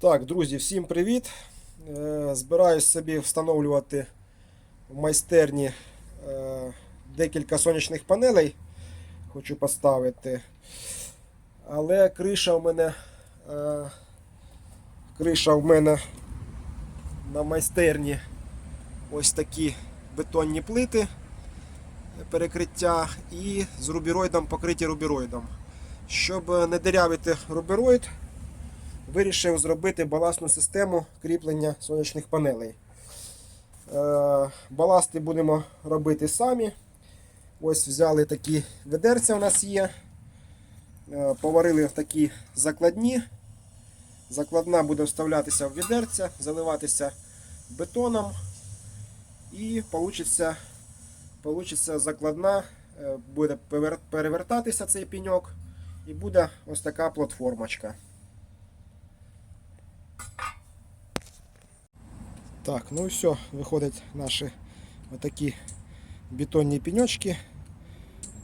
Так, друзі, всім привіт. Е, Збираюсь собі встановлювати в майстерні е, декілька сонячних панелей. Хочу поставити. Але криша в мене, е, криша в мене на майстерні ось такі бетонні плити перекриття і з рубіроїдом покриті рубіроїдом. Щоб не дирявити рубіроїд, вирішив зробити баластну систему кріплення сонячних панелей. Е, Баласти будемо робити самі. Ось взяли такі ведерця у нас є. Е, Поварили в такі закладні. Закладна буде вставлятися в відерця, заливатися бетоном. І получиться, получиться закладна, е, буде перевертатися цей пеньок. І буде ось така платформочка. Так, ну і все, виходять наші отакі бетонні пеньочки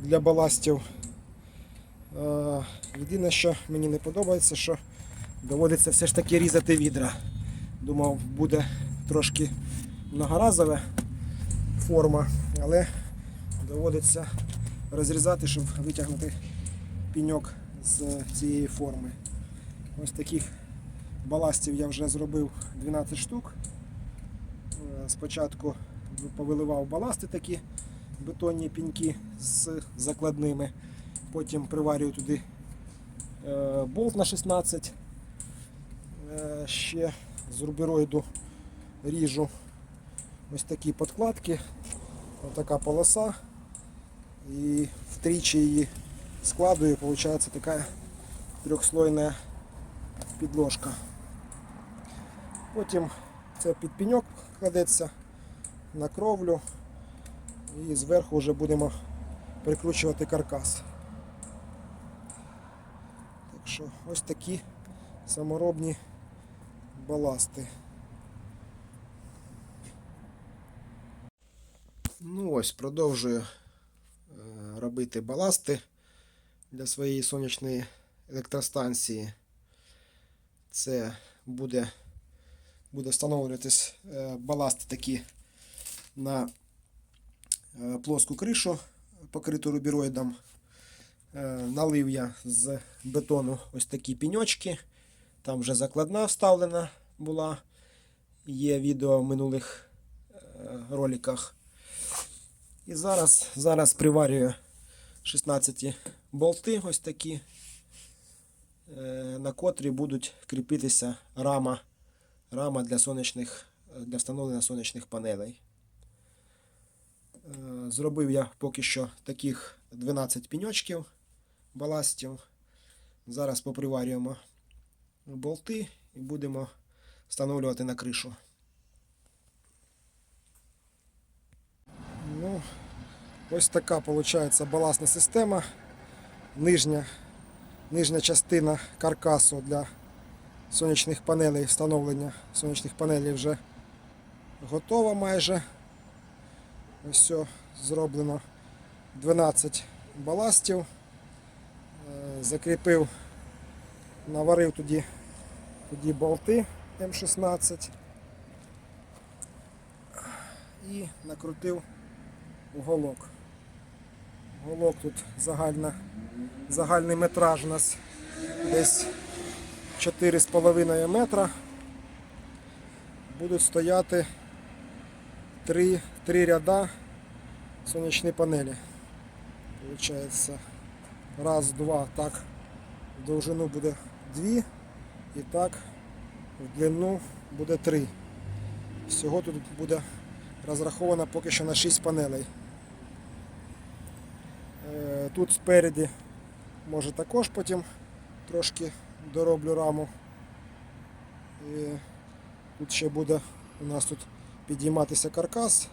для баластів. Е, Єдине, що мені не подобається, що доводиться все ж таки різати відра. Думав, буде трошки многоразова форма, але доводиться розрізати, щоб витягнути пеньок з цієї форми. Ось таких баластів я вже зробив 12 штук. Е, Спочатку повиливав баласти такі бетонні піньки з закладними. Потім приварюю туди е, болт на 16. Е, Ще з рубероїду ріжу ось такі подкладки. Ось така полоса. І втричі її складую, виходить така трьохслойна підложка. Потім це під пеньок кладеться на кровлю і зверху вже будемо прикручувати каркас. Так що ось такі саморобні баласти. Ну ось, продовжую е, робити баласти для своєї сонячної електростанції. Це буде, буде встановлюватись е, баласти такі на е, плоску кришу, покриту рубіроїдом. Е, Налив я з бетону ось такі піньочки. Там вже закладна вставлена була. Є відео в минулих роликах. І зараз, зараз приварюю 16 болти ось такі, на котрі будуть кріпитися рама, рама для, сонячних, для встановлення сонячних панелей. Е, Зробив я поки що таких 12 піньочків баластів. Зараз поприварюємо болти і будемо встановлювати на кришу. Ну, ось така виходить балансна система. Нижня, нижня частина каркасу для сонячних панелей, встановлення сонячних панелей вже готова майже. Ось все зроблено 12 баластів. Е, Закріпив, наварив тоді, тоді болти М16 і накрутив уголок. Уголок тут загальна, загальний метраж у нас десь 4,5 метра. Будуть стояти три, три ряда сонячні панелі. Получається раз, два, так в довжину буде дві і так в длину буде три. Всього тут буде розраховано поки що на 6 панелей. Е, Тут спереді може також потім трошки дороблю раму. І тут ще буде у нас тут підійматися каркас.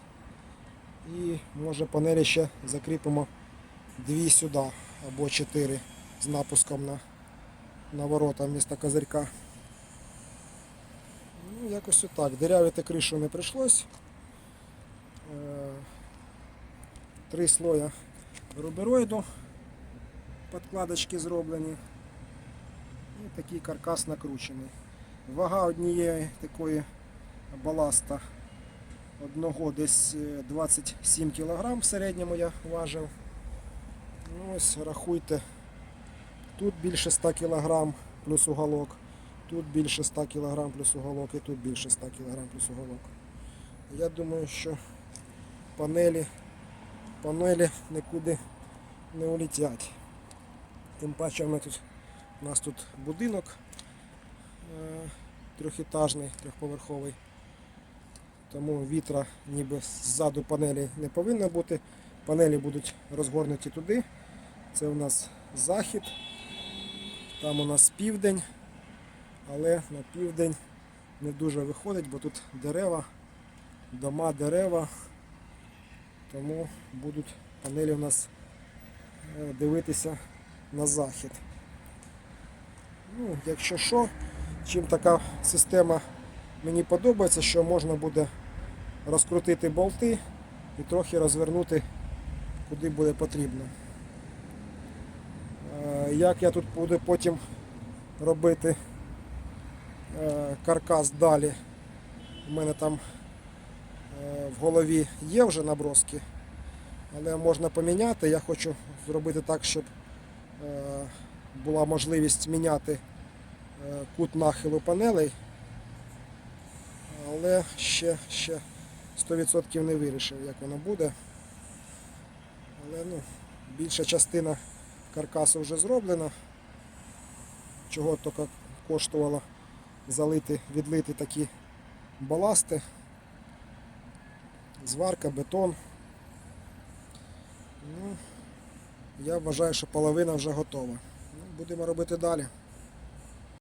І може панелі ще закріпимо дві сюди або чотири з напуском на, на ворота вмісто козирька. Ну, якось отак. Дирявити кришу не прийшлось. Е, Три слоя рубероїду, подкладочки зроблені. І такий каркас накручений. Вага однієї такої баласта одного десь е, 27 кг в середньому я важив. Ну, ось рахуйте, тут більше 100 кг плюс уголок, тут більше 100 кг плюс уголок і тут більше 100 кг плюс уголок. Я думаю, що панелі, панелі нікуди не улетять. Тим паче ми тут, у нас тут будинок е, трьохетажний, трьохповерховий. Тому вітра ніби ззаду панелі не повинно бути. Панелі будуть розгорнуті туди. Це у нас захід, там у нас південь, але на південь не дуже виходить, бо тут дерева, дома, дерева. Тому будуть панелі у нас е, дивитися на захід. Ну, якщо що, чим така система мені подобається, що можна буде розкрутити болти і трохи розвернути куди буде потрібно. Е, Як я тут буду потім робити е, каркас далі, у мене там е, в голові є вже наброски, але можна поміняти. Я хочу зробити так, щоб була можливість міняти е, кут нахилу панелей, але ще, ще 100% не вирішив, як воно буде. Але ну, більша частина каркасу вже зроблена. Чого тільки коштувало залити, відлити такі баласти. Зварка, бетон. Ну, я вважаю, що половина вже готова. Будемо робити далі.